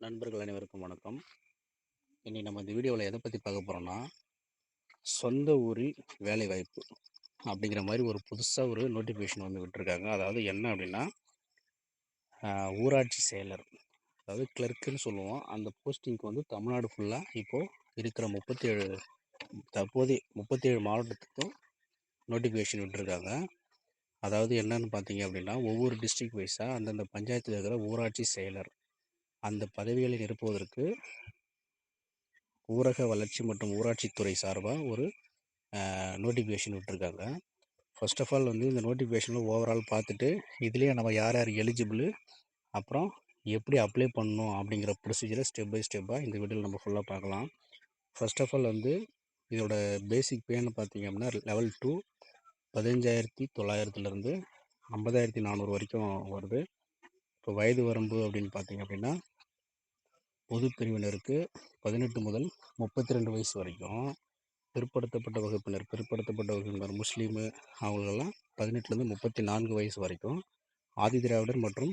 நண்பர்கள் அனைவருக்கும் வணக்கம். இன்னைக்கு நம்ம இந்த வீடியோவில் எதை பற்றி பார்க்க போகிறோம்னா சொந்த ஊரில் வேலை வாய்ப்பு அப்படிங்கிற மாதிரி ஒரு புதுசாக ஒரு நோட்டிஃபிகேஷன் வந்து விட்டுருக்காங்க. அதாவது என்ன அப்படின்னா ஊராட்சி செயலர் அதாவது கிளர்க்குன்னு சொல்லுவோம். அந்த போஸ்டிங்க்கு வந்து தமிழ்நாடு ஃபுல்லாக இப்போது இருக்கிற முப்பத்தேழு தற்போதைய முப்பத்தேழு மாவட்டத்துக்கும் நோட்டிஃபிகேஷன் விட்டுருக்காங்க. அதாவது என்னன்னு பார்த்தீங்க அப்படின்னா ஒவ்வொரு டிஸ்ட்ரிக்ட் வைஸாக அந்தந்த பஞ்சாயத்தில் இருக்கிற ஊராட்சி செயலர் அந்த பதவிகளை நிரப்புவதற்கு ஊரக வளர்ச்சி மற்றும் ஊராட்சித்துறை சார்பாக ஒரு நோட்டிஃபிகேஷன் விட்டுருக்காங்க. ஃபர்ஸ்ட் ஆஃப் ஆல் வந்து இந்த நோட்டிஃபிகேஷனில் ஓவரால் பார்த்துட்டு இதுலேயே நம்ம யார் யார் எலிஜிபிள் அப்புறம் எப்படி அப்ளை பண்ணணும் அப்படிங்கிற ப்ரொசீஜரை ஸ்டெப் பை ஸ்டெப்பாக இந்த வீடியோவில் நம்ம ஃபுல்லாக பார்க்கலாம். ஃபர்ஸ்ட் ஆஃப் ஆல் வந்து இதோட பேசிக் பேன்னு பார்த்தீங்க அப்படின்னா லெவல் டூ பதினஞ்சாயிரத்தி தொள்ளாயிரத்துலேருந்து ஐம்பதாயிரத்தி நானூறு வரைக்கும் வருது. இப்போ வயது வரம்பு அப்படின்னு பார்த்தீங்க அப்படின்னா பொது பிரிவினருக்கு பதினெட்டு முதல் முப்பத்தி ரெண்டு வயசு வரைக்கும் பிற்படுத்தப்பட்ட வகுப்பினர் பிற்படுத்தப்பட்ட வகுப்பினர் முஸ்லீமு அவங்களெல்லாம் பதினெட்டுலேருந்து முப்பத்தி நான்கு வயசு வரைக்கும் ஆதி திராவிடர் மற்றும்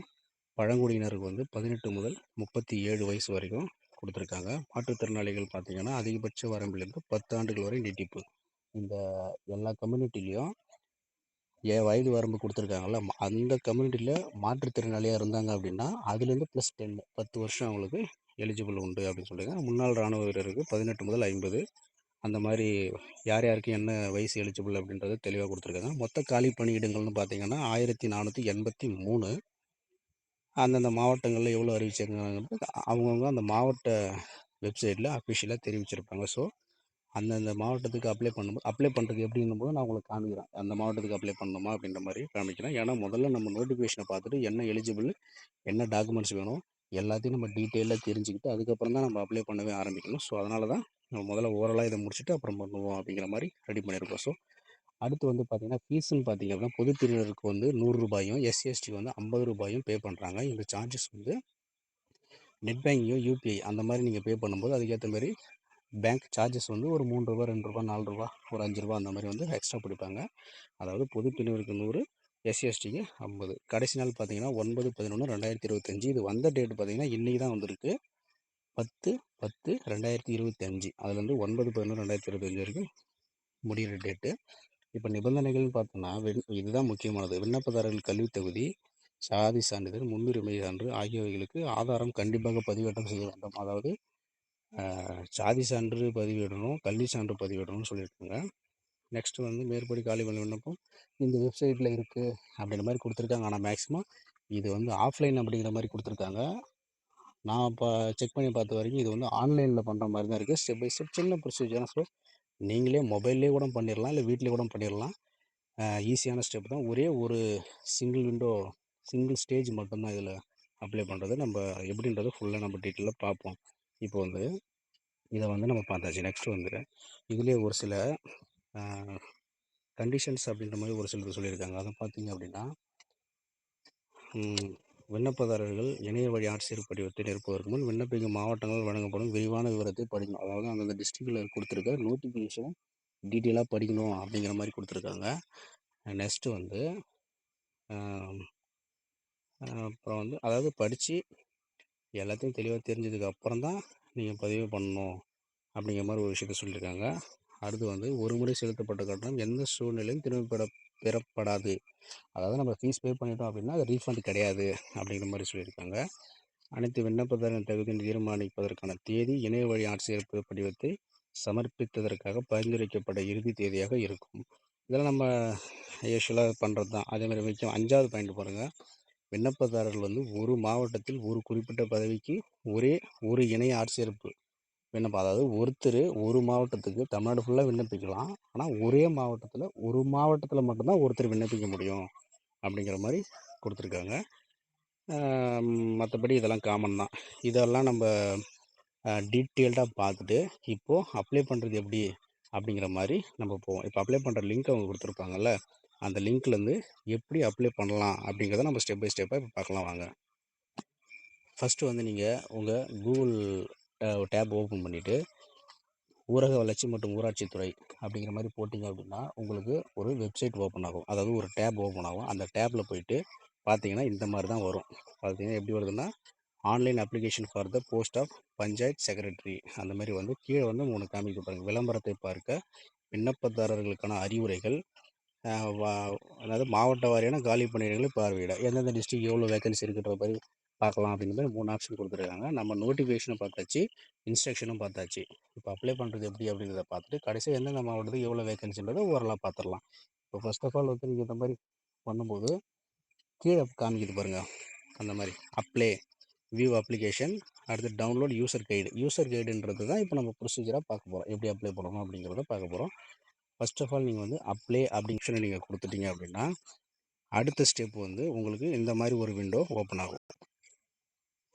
பழங்குடியினருக்கு வந்து பதினெட்டு முதல் முப்பத்தி ஏழு வயசு வரைக்கும் கொடுத்துருக்காங்க. மாற்றுத்திறனாளிகள் பார்த்திங்கன்னா அதிகபட்ச வரம்பிலிருந்து பத்து ஆண்டுகள் வரை நீட்டிப்பு. இந்த எல்லா கம்யூனிட்டிலையும் ஏன் வயது வரம்பு கொடுத்துருக்காங்கல்ல அந்த கம்யூனிட்டியில் மாற்றுத்திறனாளியாக இருந்தாங்க அப்படின்னா அதுலேருந்து ப்ளஸ் டென் பத்து வருஷம் அவங்களுக்கு எலிஜிபிள் உண்டு அப்படின்னு சொல்லியிருக்காங்க. முன்னாள் ராணுவ வீரருக்கு பதினெட்டு முதல் ஐம்பது. அந்த மாதிரி யார் யாருக்கு என்ன வயசு எலிஜிபிள் அப்படின்றத தெளிவாக கொடுத்துருக்காங்க. மொத்த காலி பணியிடங்கள்னு பார்த்தீங்கன்னா ஆயிரத்தி நானூற்றி எண்பத்தி மூணு. அந்தந்த மாவட்டங்களில் எவ்வளோ அறிவிச்சிருக்காங்க அவங்கவுங்க அந்த மாவட்ட வெப்சைட்டில் அஃபிஷியலாக தெரிவிச்சிருப்பாங்க. ஸோ அந்தந்த மாவட்டத்துக்கு அப்ளை பண்ணும்போது அப்ளை பண்ணுறது எப்படின்னும் போது நான் உங்களுக்கு காமிக்கிறேன். அந்த மாவட்டத்துக்கு அப்ளை பண்ணணுமா அப்படின்ற மாதிரி காமிக்கிறேன். ஏன்னா முதல்ல நம்ம நோட்டிஃபிகேஷனை பார்த்துட்டு என்ன எலிஜிபிள் என்ன டாக்குமெண்ட்ஸ் வேணும் எல்லாத்தையும் நம்ம டீட்டெயிலாக தெரிஞ்சுக்கிட்டு அதுக்கப்புறம் தான் நம்ம அப்ளை பண்ணவே ஆரம்பிக்கணும். ஸோ அதனால தான் நம்ம முதல்ல ஓரலாக இதை முடிச்சுட்டு அப்புறம் பண்ணுவோம் அப்படிங்கிற மாதிரி ரெடி பண்ணியிருக்கோம். ஸோ அடுத்து வந்து பார்த்தீங்கன்னா ஃபீஸ்ன்னு பார்த்தீங்க அப்படின்னா பொது பிரிவினருக்கு வந்து நூறு ரூபாயும் எஸ்சிஎஸ்டி வந்து ஐம்பது ரூபாயும் பே பண்ணுறாங்க இந்த சார்ஜஸ் வந்து நெட் பேங்கிங்கோ யூபிஐ அந்த மாதிரி நீங்கள் பே பண்ணும்போது அதுக்கேற்ற மாதிரி பேங்க் சார்ஜஸ் வந்து ஒரு மூணு ரூபா ரெண்டு ரூபா நாலு ரூபா ஒரு அஞ்சு ரூபா அந்த மாதிரி வந்து எக்ஸ்ட்ரா பிடிப்பாங்க. அதாவது பொது பிரிவினருக்கு நூறு எஸ்சி எஸ்டிக்கு ஐம்பது. கடைசி நாள் பார்த்தீங்கன்னா ஒன்பது பதினொன்று ரெண்டாயிரத்தி இருபத்தஞ்சி. இது வந்த டேட் பார்த்தீங்கன்னா இன்றைக்கி தான் வந்திருக்கு. பத்து பத்து ரெண்டாயிரத்தி இருபத்தஞ்சி. அதுலேருந்து ஒன்பது பதினொன்று ரெண்டாயிரத்தி இருபத்தஞ்சி வரைக்கும் முடிகிற டேட்டு இப்போ நிபந்தனைகள்னு பார்த்தோன்னா வெண் இதுதான் முக்கியமானது. விண்ணப்பதாரர்கள் கல்வித் தகுதி சாதி சான்றிதழ் முன்னுரிமை சான்று ஆகியவைகளுக்கு ஆதாரம் கண்டிப்பாக பதிவேற்றம் செய்ய வேண்டும். அதாவது சாதி சான்று பதிவிடணும் கல்வி சான்று பதிவிடணும்னு சொல்லியிருக்காங்க. நெக்ஸ்ட் வந்து மேற்படி காலி பணி விண்ணப்பம். இந்த வெப்சைட்டில் இருக்குது அப்படின்ற மாதிரி கொடுத்துருக்காங்க. ஆனால் மேக்ஸிமம் இது வந்து ஆஃப்லைன் அப்படிங்கிற மாதிரி கொடுத்துருக்காங்க. நான் இப்போ செக் பண்ணி பார்த்த வரைக்கும் இது வந்து ஆன்லைனில் பண்ணுற மாதிரி தான் இருக்குது ஸ்டெப் பை ஸ்டெப் சின்ன ப்ரொசீஜர் ஸோ நீங்களே மொபைல்லே கூட பண்ணிடலாம் இல்லை வீட்டிலே கூட பண்ணிடலாம் ஈஸியான ஸ்டெப் தான். ஒரே ஒரு சிங்கிள் விண்டோ சிங்கிள் ஸ்டேஜ் மட்டும்தான் இதில் அப்ளை பண்ணுறது நம்ம எப்படின்றது ஃபுல்லாக நம்ம டீட்டெயிலாக பார்ப்போம். இப்போ வந்து இதை வந்து நம்ம பார்த்தாச்சு. நெக்ஸ்ட் வந்து இதுலேயே ஒரு சில கண்டிஷன்ஸ் அப்படின்ற மாதிரி ஒரு சிலது சொல்லியிருக்காங்க. அதை பார்த்தீங்க அப்படின்னா விண்ணப்பதாரர்கள் இணைய வழி ஆட்சியர் படிவத்தை நிரப்புவதற்கு முன் விண்ணப்பிக்கும் மாவட்டங்கள் வழங்கப்படும் விரிவான விவரத்தை படிக்கணும். அதாவது அந்தந்த டிஸ்ட்ரிக்டில் கொடுத்துருக்க நோட்டிஃபிகேஷன் டீட்டெயிலாக படிக்கணும் அப்படிங்கிற மாதிரி கொடுத்துருக்காங்க. நெக்ஸ்ட்டு வந்து அப்புறம் வந்து அதாவது படித்து எல்லாத்தையும் தெளிவாக தெரிஞ்சதுக்கு அப்புறம் தான் நீங்கள் பதிவு பண்ணணும் அப்படிங்கிற மாதிரி ஒரு விஷயத்த சொல்லியிருக்காங்க அடுத்து வந்து ஒரு முறை செலுத்தப்பட்ட கட்டணம் எந்த சூழ்நிலையும் திரும்பப்பட பெற பெறப்படாது. அதாவது நம்ம ஃபீஸ் பே பண்ணிட்டோம் அப்படின்னா அது ரீஃபண்ட் கிடையாது அப்படிங்கிற மாதிரி சொல்லியிருக்காங்க. அனைத்து விண்ணப்பதாரின் தகுதியை தீர்மானிப்பதற்கான தேதி இணைய வழி ஆட்சியர் படிவத்தை சமர்ப்பித்ததற்காக பரிந்துரைக்கப்பட்ட இறுதி தேதியாக இருக்கும். இதெல்லாம் நம்ம யூஸ்வலாக பண்ணுறது தான் அதே மாதிரி முக்கியம் அஞ்சாவது பாயிண்ட் பாருங்கள் விண்ணப்பதாரர்கள் வந்து ஒரு மாவட்டத்தில் ஒரு குறிப்பிட்ட பதவிக்கு ஒரே ஒரு இணைய ஆட்சேர்ப்பு விண்ணப்பம். அதாவது ஒருத்தர் ஒரு மாவட்டத்துக்கு தமிழ்நாடு ஃபுல்லாக விண்ணப்பிக்கலாம். ஆனால் ஒரே மாவட்டத்தில் ஒரு மாவட்டத்தில் மட்டும்தான் ஒருத்தர் விண்ணப்பிக்க முடியும் அப்படிங்கிற மாதிரி கொடுத்துருக்காங்க. மற்றபடி இதெல்லாம் காமன் தான். இதெல்லாம் நம்ம டீட்டெயில்டாக பார்த்துட்டு இப்போது அப்ளை பண்ணுறது எப்படி அப்படிங்கிற மாதிரி நம்ம போவோம். இப்போ அப்ளை பண்ணுற லிங்க் அவங்க கொடுத்துருப்பாங்கல்ல அந்த லிங்க்லேருந்து எப்படி அப்ளை பண்ணலாம் அப்படிங்கிறத நம்ம ஸ்டெப் பை ஸ்டெப்பாக இப்போ பார்க்கலாம் வாங்க. ஃபஸ்ட்டு வந்து நீங்கள் உங்கள் கூகுள் டேப் ஓப்பன் பண்ணிவிட்டு ஊரக வளர்ச்சி மற்றும் ஊராட்சித்துறை அப்படிங்கிற மாதிரி போட்டிங்க அப்படின்னா உங்களுக்கு ஒரு வெப்சைட் ஓப்பன் ஆகும். அதாவது ஒரு டேப் ஓப்பன் ஆகும். அந்த டேப்பில் போயிட்டு பார்த்தீங்கன்னா இந்த மாதிரி தான் வரும். பார்த்தீங்கன்னா எப்படி வருதுன்னா online application for the post of panchayat secretary அந்த மாதிரி வந்து கீழே வந்து மூணு காமிக்க பாருங்கள் விளம்பரத்தை பார்க்க விண்ணப்பதாரர்களுக்கான அறிவுரைகள் அதாவது மாவட்ட வாரியான காலி பணியிடங்களை பார்வையிட. எந்தெந்த டிஸ்ட்ரிக் எவ்வளோ வேகன்சி இருக்குன்ற மாதிரி பார்க்கலாம் அப்படிங்கிற மாதிரி மூணு ஆப்ஷன் கொடுத்துருக்காங்க. நம்ம நோட்டிஃபிகேஷனும் பார்த்தாச்சு இன்ஸ்ட்ரக்ஷனும் பார்த்தாச்சு. இப்போ அப்ளை பண்ணுறது எப்படி அப்படிங்கிறத பார்த்துட்டு கடைசியாக எந்தெந்த மாவட்டத்துக்கு எவ்வளோ வேகன்சின்றதை ஓரளவு பார்த்துடலாம். இப்போ ஃபஸ்ட் ஆஃப் ஆல் வந்து நீங்கள் இந்த மாதிரி பண்ணும்போது கீழே காமிக்குது பாருங்கள் அந்த மாதிரி அப்ளை வியூ அப்ளிகேஷன் அடுத்து டவுன்லோட் யூசர் கைடு யூசர் கைடுன்றது தான் இப்போ நம்ம ப்ரொசீஜராக பார்க்க போகிறோம் எப்படி அப்ளை பண்ணணும் அப்படிங்கிறத பார்க்க போகிறோம் ஃபர்ஸ்ட் ஆஃப் ஆல் நீங்கள் வந்து அப்ளை அப்படிங்கிற நீங்கள் கொடுத்துட்டீங்க அப்படின்னா அடுத்த ஸ்டெப் வந்து உங்களுக்கு இந்த மாதிரி ஒரு விண்டோ ஓப்பன் ஆகும்.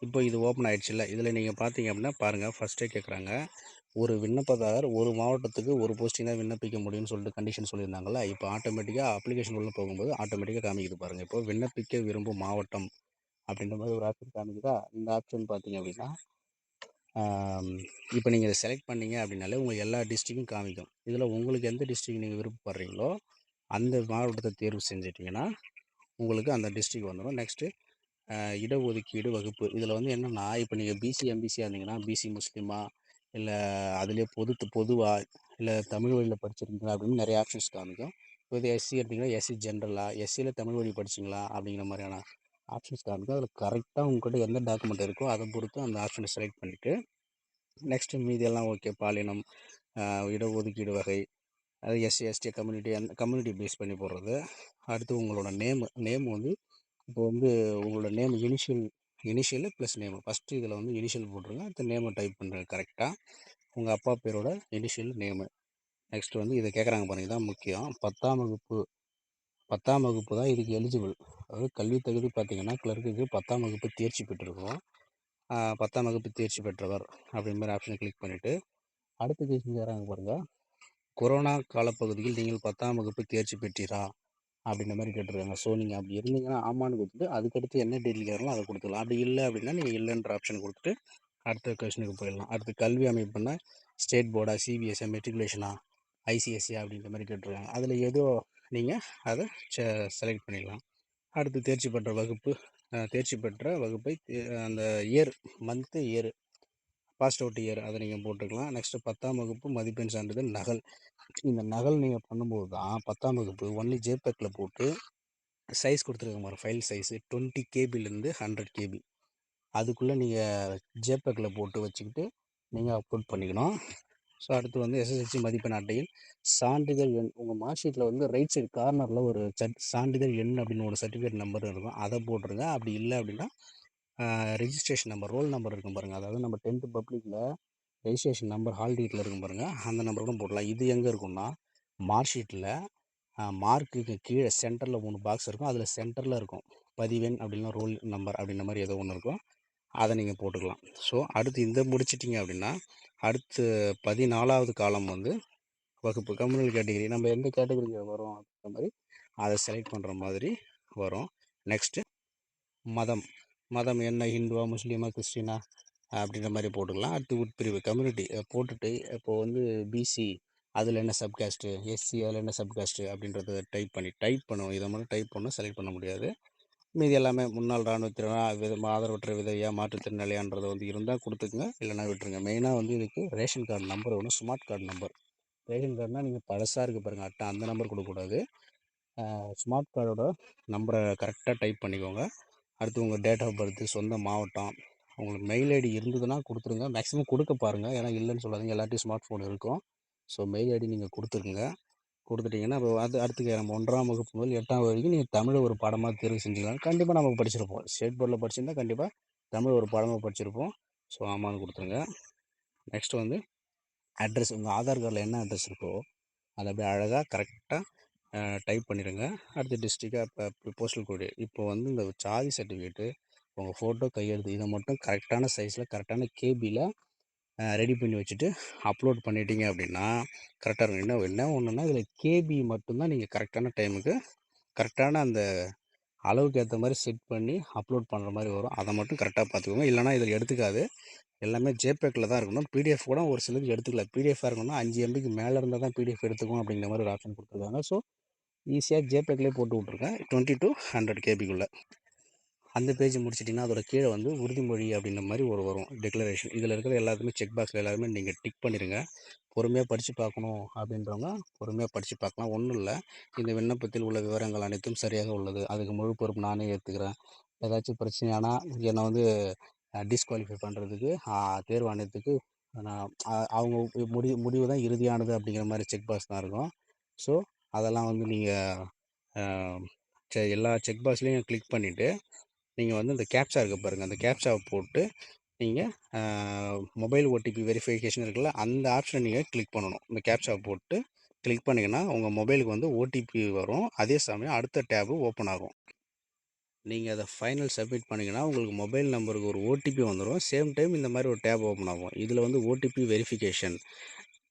இப்போ இது ஓப்பன் ஆகிடுச்சுல்ல இதில் நீங்கள் பார்த்தீங்க அப்படின்னா பாருங்கள் ஃபஸ்ட்டே கேட்குறாங்க ஒரு விண்ணப்பதாரர் ஒரு மாவட்டத்துக்கு ஒரு போஸ்டிங் தான் விண்ணப்பிக்க முடியும்னு சொல்லிட்டு கண்டிஷன் சொல்லியிருந்தாங்களா இப்போ ஆட்டோமேட்டிக்காக அப்ளிகேஷன் உள்ளே போகும்போது ஆட்டோமேட்டிக்காக காமிக்குது பாருங்கள் இப்போ விண்ணப்பிக்க விரும்பும் மாவட்டம் அப்படின்ற மாதிரி ஒரு ஆப்ஷன் காமிக்குதா? இந்த ஆப்ஷன் பார்த்தீங்க அப்படின்னா இப்போ நீங்கள் இதை செலக்ட் பண்ணீங்க அப்படின்னாலே உங்களுக்கு எல்லா டிஸ்ட்ரிக்கும் காமிக்கும். இதில் உங்களுக்கு எந்த டிஸ்ட்ரிக் நீங்கள் விருப்பப்படுறீங்களோ அந்த மாவட்டத்தை தேர்வு செஞ்சிட்டிங்கன்னா உங்களுக்கு அந்த டிஸ்ட்ரிக் வந்துடும் நெக்ஸ்ட்டு இடஒதுக்கீடு வகுப்பு. இதில் வந்து என்னென்னா இப்போ நீங்கள் பிசி எம்பிசியாக இருந்தீங்கன்னா பிசி முஸ்லீமா இல்லை அதுலேயே பொது பொதுவாக இல்லை தமிழ் வழியில் படிச்சிருக்கீங்களா அப்படின்னு நிறைய ஆப்ஷன்ஸ் காமிக்கும். இப்போ இது எஸ்சி எடுத்திங்கன்னா எஸ்சி ஜென்ரலாக எஸ்சியில் தமிழ் வழி படிச்சிங்களா அப்படிங்கிற மாதிரியான ஆப்ஷன்ஸ் காமிக்கும் அதில் கரெக்டாக உங்கள்கிட்ட எந்த டாக்குமெண்ட் இருக்கோ அதை பொறுத்து அந்த ஆப்ஷனை செலக்ட் பண்ணிவிட்டு நெக்ஸ்ட்டு மீதியெல்லாம் ஓகே பாலினம் இடஒதுக்கீடு வகை அது எஸ்சி எஸ்டி கம்யூனிட்டி அந்த கம்யூனிட்டி பேஸ் பண்ணி போடுறது. அடுத்து உங்களோட நேமு நேம் வந்து இப்போ வந்து உங்களோட name initial initial plus name first இதில் வந்து இனிஷியல் போட்டுருங்க. அடுத்து நேமை டைப் பண்ணுறேன் கரெக்டாக உங்கள் அப்பா பேரோட இனிஷியல் நேமு நெக்ஸ்ட் வந்து இதை கேட்குறாங்க பாருங்கள் தான் முக்கியம். பத்தாம் வகுப்பு பத்தாம் வகுப்பு தான் இதுக்கு எலிஜிபிள் அதாவது கல்வி தகுதி பார்த்திங்கன்னா கிளர்க்குக்கு பத்தாம் வகுப்பு தேர்ச்சி பெற்றிருக்கோம். பத்தாம் வகுப்பு தேர்ச்சி பெற்றவர் அப்படிங்கிற மாதிரி ஆப்ஷனை கிளிக் பண்ணிவிட்டு அடுத்த கேஸ் கேட்குறாங்க பாருங்கள் கொரோனா காலப்பகுதியில் நீங்கள் பத்தாம் வகுப்பு தேர்ச்சி பெற்றீரா? அப்படின்ற மாதிரி கேட்டிருக்காங்க. ஸோ நீங்கள் அப்படி இருந்தீங்கன்னா ஆமான்னு கொடுத்துட்டு அதுக்கடுத்து என்ன டீட்டெயில் கேட்கலாம் அதை கொடுத்துக்கலாம் அப்படி இல்லை அப்படின்னா நீங்கள் இல்லைன்ற ஆப்ஷன் கொடுத்துட்டு அடுத்த கொஷனுக்கு போயிடலாம். அடுத்து கல்வி அமைப்புனா ஸ்டேட் போர்டா சிபிஎஸ்ஆ மெட்ரிகுலேஷனா ஐசிஎஸ்சி அப்படின்ற மாதிரி கேட்டிருக்காங்க. அதில் ஏதோ நீங்கள் அதை செ செலக்ட் பண்ணிடலாம். அடுத்து தேர்ச்சி பெற்ற வகுப்பு. தேர்ச்சி பெற்ற வகுப்பை அந்த year month year passed out year அதை நீங்கள் போட்டுக்கலாம். நெக்ஸ்ட்டு பத்தாம் வகுப்பு மதிப்பெண் சான்றிதழ் நகல். இந்த நகல் நீங்கள் பண்ணும்போது தான் பத்தாம் வகுப்பு ஒன்லி ஜேபேக்கில் போட்டு சைஸ் கொடுத்துருக்க மாதிரி ஃபைல் சைஸு டுவெண்ட்டி கேபிலேருந்து ஹண்ட்ரட் கேபி அதுக்குள்ளே நீங்கள் ஜேபேக்கில் போட்டு வச்சுக்கிட்டு நீங்கள் அப்லோட் பண்ணிக்கணும். ஸோ அடுத்து வந்து எஸ்எஸ்எல்சி மதிப்பெண் அட்டையில் சான்றிதழ் எண் உங்கள் மார்க் ஷீட்டில் வந்து ரைட் சைடு கார்னரில் ஒரு சட் சான்றிதழ் எண் அப்படின்னு ஒரு சர்டிஃபிகேட் நம்பர் இருக்கும். அதை போட்டுருங்க. அப்படி இல்லை அப்படின்னா ரிஜிஸ்ட்ரேஷன் நம்பர் ரோல் நம்பர் இருக்கும் பாருங்கள் அதாவது நம்ம டென்த்து பப்ளிக்கில் ரெஜிஸ்ட்ரேஷன் நம்பர் ஹால் டிக்கெட்டில் இருக்கும் பாருங்கள் அந்த நம்பர் கூட போடலாம். இது எங்கே இருக்கும்னா மார்க் ஷீட்டில் மார்க்குக்கு கீழே சென்டரில் மூணு பாக்ஸ் இருக்கும். அதில் சென்டரில் இருக்கும். பதிவெண் அப்படின்னா ரோல் நம்பர் அப்படின்ற மாதிரி ஏதோ ஒன்று இருக்கும். அதை நீங்கள் போட்டுக்கலாம். ஸோ அடுத்து இந்த முடிச்சிட்டிங்க அப்படின்னா அடுத்து பதினாலாவது காலம் வந்து வகுப்பு கம்யூனல் கேட்டகிரி நம்ம எந்த கேட்டகரிக்கு வரும் அப்படின்ற மாதிரி அதை செலக்ட் பண்ணுற மாதிரி வரும். நெக்ஸ்ட்டு மதம். மதம் என்ன? ஹிந்துவா முஸ்லீமா கிறிஸ்டினா அப்படின்ற மாதிரி போட்டுக்கலாம். அடுத்து உட்பிரிவு கம்யூனிட்டி போட்டுட்டு இப்போது வந்து பிசி அதில் என்ன சப்காஸ்ட்டு எஸ்சி அதில் என்ன சப்காஸ்ட்டு அப்படின்றத டைப் பண்ணி டைப் பண்ணுவோம் இதை மட்டும் டைப் பண்ணணும் செலக்ட் பண்ண முடியாது. மீதி எல்லாமே முன்னாள் இராணுவத்தினர் விதமாக ஆதரவற்ற விதவியாக மாற்றுத்திறனாளியான்றதை வந்து இருந்தால் கொடுத்துக்குங்க. இல்லைனா விட்டுருங்க. மெயினாக வந்து இதுக்கு ரேஷன் கார்டு நம்பர் ஒன்று ஸ்மார்ட் கார்டு நம்பர். ரேஷன் கார்டுனால் நீங்கள் பழசாக இருக்குது பாருங்கள் அட்டை அந்த நம்பர் கொடுக்கக்கூடாது. ஸ்மார்ட் கார்டோட நம்பரை கரெக்டாக டைப் பண்ணிக்கோங்க. அடுத்து உங்கள் டேட் ஆஃப் பர்த்து சொந்த மாவட்டம் உங்களுக்கு மெயில் ஐடி இருந்ததுன்னா கொடுத்துருங்க. மேக்ஸிமம் கொடுக்க பாருங்கள் ஏன்னா இல்லைன்னு சொல்லாதீங்க. எல்லாத்தையும் ஸ்மார்ட் ஃபோன் இருக்கும். ஸோ மெயில் ஐடி நீங்கள் கொடுத்துருங்க கொடுத்துட்டிங்கன்னா இப்போ அது அடுத்து நம்ம ஒன்றாம் வகுப்பு முதல் எட்டாம் வரைக்கும் நீங்கள் தமிழை ஒரு பாடமாக தேர்வு செஞ்சுக்கலாம். கண்டிப்பாக நம்ம படிச்சிருப்போம். ஸ்டேட் போர்டில் படிச்சிருந்தா கண்டிப்பாக தமிழ் ஒரு பாடமாக படிச்சிருப்போம். ஸோ ஆமான்னு கொடுத்துருங்க. நெக்ஸ்ட் வந்து அட்ரஸ் உங்கள் ஆதார் கார்டில் என்ன அட்ரஸ் இருக்கோ அதை அப்படியே அழகாக கரெக்டாக டைப் பண்ணிடுங்க. அடுத்து டிஸ்ட்ரிக்டாக இப்போ போஸ்டல் கோடு இப்போ வந்து இந்த சாதி சர்டிஃபிகேட்டு உங்கள் ஃபோட்டோ கையெழுத்து இதை மட்டும் கரெக்டான சைஸில் கரெக்டான கேபியில் ரெடி பண்ணி வச்சுட்டு அப்லோட் பண்ணிட்டீங்க அப்படின்னா கரெக்டாக இருக்கும் என்ன என்ன ஒன்றுனா இதில் கேபி மட்டும்தான் நீங்கள் கரெக்டான டைமுக்கு கரெக்டான அந்த அளவுக்கு ஏற்ற மாதிரி செட் பண்ணி அப்லோட் பண்ணுற மாதிரி வரும். அதை மட்டும் கரெக்டாக பார்த்துக்கோங்க. இல்லைனா இதில் எடுத்துக்காது. எல்லாமே ஜேபேக்கில் தான் இருக்கணும். பிடிஎஃப் கூட ஒரு சிலருக்கு எடுத்துக்கல. பிடிஎஃபாக இருக்கணும்னா அஞ்சு எம்பிக்கு மேலே இருந்தால் தான் பிடிஎஃப் எடுத்துக்கும் அப்படிங்கிற மாதிரி ஒரு ஆப்ஷன் கொடுத்துருக்காங்க. ஸோ ஈஸியாக ஜேபேக்லேயே போட்டு விட்ருக்கேன் டுவெண்ட்டி டு ஹண்ட்ரட் கேபிக்குள்ளே அந்த பேஜ் முடிச்சிட்டிங்கன்னா அதோட கீழே வந்து உறுதிமொழி அப்படின்ற மாதிரி ஒரு வரும். டிக்ளரேஷன் இதில் இருக்கிற எல்லாத்துமே செக் பாக்ஸில் எல்லாருமே நீங்கள் டிக் பண்ணிடுங்க பொறுமையாக படித்து பார்க்கணும் அப்படின்றவங்க பொறுமையாக படித்து பார்க்கலாம். ஒன்றும் இல்லை. இந்த விண்ணப்பத்தில் உள்ள விவரங்கள் அனைத்தும் சரியாக உள்ளது. அதுக்கு முழு பொறுப்பு நானே ஏற்றுக்கிறேன் ஏதாச்சும் பிரச்சனையானா என்னை வந்து டிஸ்குவாலிஃபை பண்ணுறதுக்கு தேர்வாணையத்துக்கு நான் அவங்க முடிவு முடிவு தான் இறுதியானது அப்படிங்கிற மாதிரி செக் பாக்ஸ் தான் இருக்கும். ஸோ அதெல்லாம் வந்து நீங்கள் எல்லா செக் பாக்ஸ்லேயும் கிளிக் பண்ணிவிட்டு நீங்கள் வந்து இந்த கேப்சா இருக்க பாருங்கள் அந்த கேப்சாவை போட்டு நீங்கள் மொபைல் ஓடிபி வெரிஃபிகேஷன் இருக்குல்ல அந்த ஆப்ஷனை நீங்கள் கிளிக் பண்ணணும். இந்த கேப்சாவை போட்டு கிளிக் பண்ணிங்கன்னா உங்கள் மொபைலுக்கு வந்து ஓடிபி வரும். அதே சமயம் அடுத்த டேபு ஓப்பன் ஆகும். நீங்கள் அதை ஃபைனல் சப்மிட் பண்ணிங்கன்னா உங்களுக்கு மொபைல் நம்பருக்கு ஒரு ஓடிபி வந்துடும் சேம் டைம் இந்த மாதிரி ஒரு டேப் ஓப்பன் ஆகும். இதில் வந்து ஓடிபி வெரிஃபிகேஷன்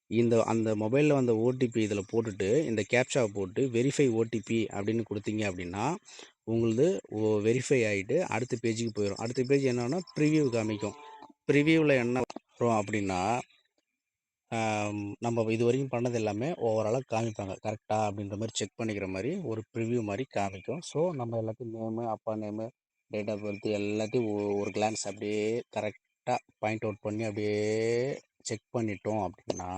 இந்த அந்த மொபைலில் வந்த ஓடிபி இதில் போட்டுட்டு இந்த கேப்ஷாவை போட்டு வெரிஃபை ஓடிபி அப்படின்னு கொடுத்தீங்க அப்படின்னா உங்களது வெரிஃபை ஆகிட்டு அடுத்த பேஜுக்கு போயிடும் அடுத்த பேஜ் என்னன்னா ப்ரிவியூ காமிக்கும். ப்ரிவியூவில் என்ன வரும் அப்படின்னா நம்ம இது வரைக்கும் பண்ணது எல்லாமே ஓவராலாக காமிப்பாங்க. கரெக்டாக அப்படின்ற மாதிரி செக் பண்ணிக்கிற மாதிரி ஒரு ப்ரிவ்யூ மாதிரி காமிக்கும். ஸோ நம்ம எல்லாத்தையும் நேமு அப்பா நேமு டேட் ஆஃப் பர்த் எல்லாத்தையும் ஒரு கிளான்ஸ் அப்படியே கரெக்டாக பாயிண்ட் அவுட் பண்ணி அப்படியே செக் பண்ணிட்டோம் அப்படின்னா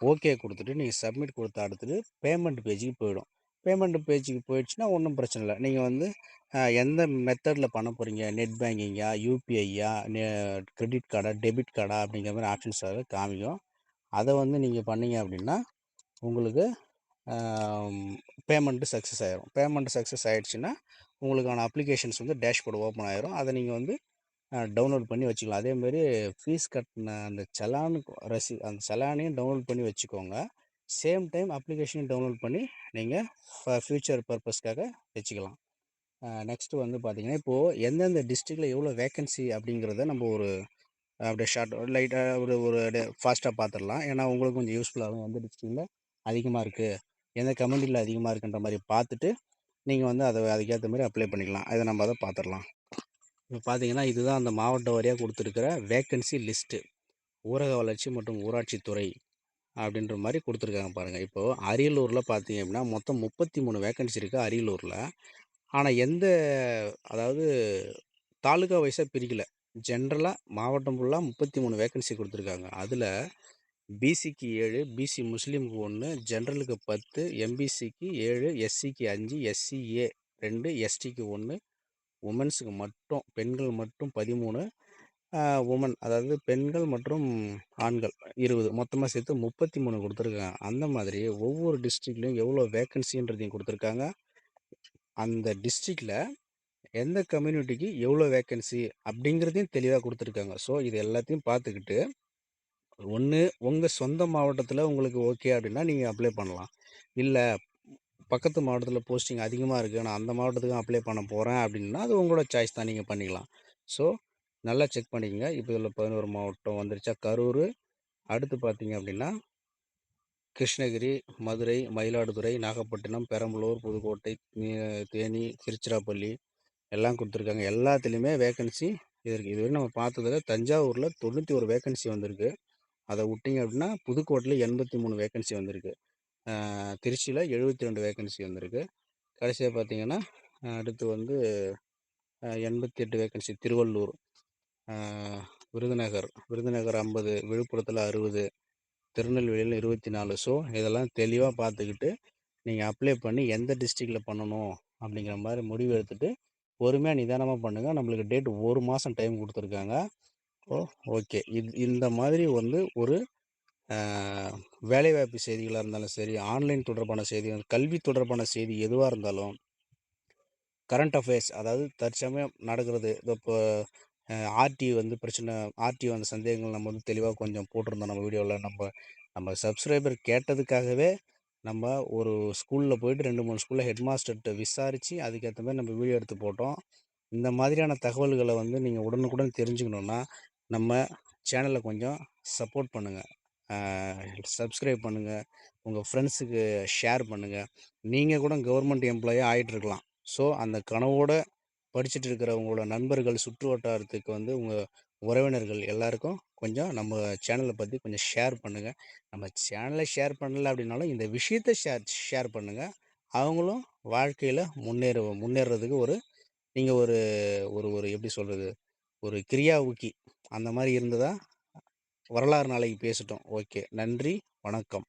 ஓகே கொடுத்துட்டு நீங்கள் சப்மிட் கொடுத்த அடுத்தது பேமெண்ட் பேஜுக்கு போயிடும். பேமெண்ட் பேஜுக்கு போயிடுச்சுன்னா ஒன்றும் பிரச்சனை இல்லை. நீங்கள் வந்து எந்த மெத்தடில் பண்ண போகிறீங்க நெட் பேங்கிங்கா யூபிஐயா நெ கிரெடிட் கார்டா டெபிட் கார்டா அப்படிங்கிற மாதிரி ஆப்ஷன்ஸ் அதை காமிக்கும். அதை வந்து நீங்கள் பண்ணீங்க அப்படின்னா உங்களுக்கு பேமெண்ட்டு சக்ஸஸ் ஆகிரும் பேமெண்ட் சக்ஸஸ் ஆகிடுச்சுன்னா உங்களுக்கான அப்ளிகேஷன்ஸ் வந்து டேஷ்போர்டு ஓப்பன் ஆயிரும். அதை நீங்கள் வந்து டவுன்லோட் பண்ணி வச்சுக்கலாம். அதேமாரி ஃபீஸ் கட்டின அந்த செலானுக்கு ரசி அந்த செலானையும் டவுன்லோட் பண்ணி வச்சுக்கோங்க. சேம் டைம் அப்ளிகேஷனையும் டவுன்லோட் பண்ணி நீங்கள் ஃப்யூச்சர் பர்பஸ்க்காக வச்சுக்கலாம். நெக்ஸ்ட்டு வந்து பார்த்திங்கன்னா இப்போது எந்தெந்த டிஸ்ட்ரிக்டில் எவ்வளோ வேக்கன்சி அப்படிங்கிறத நம்ம ஒரு அப்படியே ஷார்ட் லைட்டாக ஒரு ஒரு ஃபாஸ்ட்டாக பார்த்துடலாம் ஏன்னா உங்களுக்கு கொஞ்சம் யூஸ்ஃபுல்லாகவும் எந்த டிஸ்ட்ரிக்டில் அதிகமாக இருக்குது எந்த கம்யூனிட்டியில் அதிகமாக இருக்குன்ற மாதிரி பார்த்துட்டு நீங்கள் வந்து அதை அதுக்கேற்ற மாதிரி அப்ளை பண்ணிக்கலாம். அதை நம்ம அதை பார்த்துடலாம் இப்போ பார்த்தீங்கன்னா இதுதான் அந்த மாவட்ட வாரியாக கொடுத்துருக்கிற வேக்கன்சி லிஸ்ட்டு ஊரக வளர்ச்சி மற்றும் ஊராட்சித்துறை அப்படின்ற மாதிரி கொடுத்துருக்காங்க பாருங்கள் இப்போது அரியலூரில் பார்த்தீங்க அப்படின்னா மொத்தம் முப்பத்தி மூணு வேக்கன்சி இருக்குது அரியலூரில். ஆனால் எந்த அதாவது தாலுகா வைஸாக பிரிக்கலை. ஜென்ரலாக மாவட்டம் ஃபுல்லாக முப்பத்தி மூணு வேக்கன்சி கொடுத்துருக்காங்க. அதில் பிசிக்கு ஏழு பிசி முஸ்லீமுக்கு ஒன்று ஜென்ரலுக்கு பத்து எம்பிசிக்கு ஏழு எஸ்சிக்கு அஞ்சு எஸ்சிஏ ரெண்டு எஸ்டிக்கு ஒன்று உமன்ஸுக்கு மட்டும் பெண்கள் மட்டும் பதிமூணு உமன் அதாவது பெண்கள் மற்றும் ஆண்கள் இருபது. மொத்தமாக சேர்த்து முப்பத்தி மூணு கொடுத்துருக்காங்க. அந்த மாதிரி ஒவ்வொரு டிஸ்ட்ரிக்ட்லேயும் எவ்வளோ வேக்கன்சின்றதையும் கொடுத்துருக்காங்க. அந்த டிஸ்ட்ரிக்டில் எந்த கம்யூனிட்டிக்கு எவ்வளோ வேக்கன்சி அப்படிங்கிறதையும் தெளிவாக கொடுத்துருக்காங்க. ஸோ இது எல்லாத்தையும் பார்த்துக்கிட்டு ஒன்று உங்கள் சொந்த மாவட்டத்தில் உங்களுக்கு ஓகே அப்படின்னா நீங்கள் அப்ளை பண்ணலாம். இல்லை பக்கத்து மாவட்டத்தில் போஸ்டிங் அதிகமாக இருக்குது நான் அந்த மாவட்டத்துக்கும் அப்ளை பண்ண போகிறேன் அப்படின்னா அது உங்களோட சாய்ஸ் தான். நீங்கள் பண்ணிக்கலாம். ஸோ நல்லா செக் பண்ணிக்கங்க. இப்போ இதில் பதினோரு மாவட்டம் வந்துருச்சா? கரூர். அடுத்து பார்த்தீங்க அப்படின்னா கிருஷ்ணகிரி மதுரை மயிலாடுதுறை நாகப்பட்டினம் பெரம்பலூர் புதுக்கோட்டை தேனி திருச்சிராப்பள்ளி எல்லாம் கொடுத்துருக்காங்க. எல்லாத்துலேயுமே வேக்கன்சி இருக்குது இதுவரை நம்ம பார்த்ததில் தஞ்சாவூரில் தொண்ணூற்றி ஒரு வேக்கன்சி வந்திருக்கு. அதை விட்டிங்க அப்படின்னா புதுக்கோட்டையில் எண்பத்தி மூணு வேக்கன்சி வந்திருக்கு. திருச்சியில் எழுபத்தி ரெண்டு வேக்கன்சி வந்திருக்கு. கடைசியாக பார்த்தீங்கன்னா அடுத்து வந்து எண்பத்தி எட்டு வேக்கன்சி திருவள்ளூர். விருதுநகர். விருதுநகர் ஐம்பது விழுப்புரத்தில் அறுபது திருநெல்வேலியில் இருபத்தி நாலு ஸோ இதெல்லாம் தெளிவாக பார்த்துக்கிட்டு நீங்கள் அப்ளை பண்ணி எந்த டிஸ்ட்ரிக்டில் பண்ணணும் அப்படிங்கிற மாதிரி முடிவு எடுத்துகிட்டு பொறுமையாக நிதானமாக பண்ணுங்கள் நம்மளுக்கு டேட் ஒரு மாதம் டைம் கொடுத்துருக்காங்க. ஓ ஓகே இது இந்த மாதிரி வந்து ஒரு வேலைவாய்ப்பு செய்திகளாக இருந்தாலும் சரி ஆன்லைன் தொடர்பான செய்திகள் கல்வி தொடர்பான செய்தி எதுவாக இருந்தாலும் கரண்ட் அஃபேர்ஸ் அதாவது தற்சமயம் நடக்கிறது. இப்போ ஆர்டி வந்து பிரச்சனை ஆர்டி வந்த சந்தேகங்கள் நம்ம வந்து தெளிவாக கொஞ்சம் போட்டிருந்தோம் நம்ம வீடியோவில் நம்ம நம்ம சப்ஸ்கிரைபர் கேட்டதுக்காகவே நம்ம ஒரு ஸ்கூலில் போயிட்டு ரெண்டு மூணு ஸ்கூலில் ஹெட் மாஸ்டர்கிட்ட விசாரித்து அதுக்கேற்ற மாதிரி நம்ம வீடியோ எடுத்து போட்டோம். இந்த மாதிரியான தகவல்களை வந்து நீங்கள் உடனுக்குடன் தெரிஞ்சுக்கணுன்னா நம்ம சேனலை கொஞ்சம் சப்போர்ட் பண்ணுங்கள் சப்ஸ்கிரைப் பண்ணுங்கள் உங்கள் ஃப்ரெண்ட்ஸுக்கு ஷேர் பண்ணுங்கள் நீங்கள் கூட கவர்மெண்ட் எம்ப்ளாயாக ஆகிட்டுருக்கலாம் ஸோ அந்த கனவோடு படிச்சுட்டு இருக்கிற உங்களோட நண்பர்கள் சுற்று வட்டாரத்துக்கு வந்து உங்கள் உறவினர்கள் எல்லாருக்கும் கொஞ்சம் நம்ம சேனலை பற்றி கொஞ்சம் ஷேர் பண்ணுங்கள் நம்ம சேனலை ஷேர் பண்ணலை அப்படின்னாலும் இந்த விஷயத்த ஷேர் ஷேர் பண்ணுங்கள் அவங்களும் வாழ்க்கையில் முன்னேற முன்னேறதுக்கு ஒரு நீங்கள் ஒரு ஒரு ஒரு எப்படி சொல்கிறது ஒரு கிரியா ஊக்கி அந்த மாதிரி இருந்ததா வரலாறு நாளைக்கு பேசட்டும். ஓகே. நன்றி. வணக்கம்.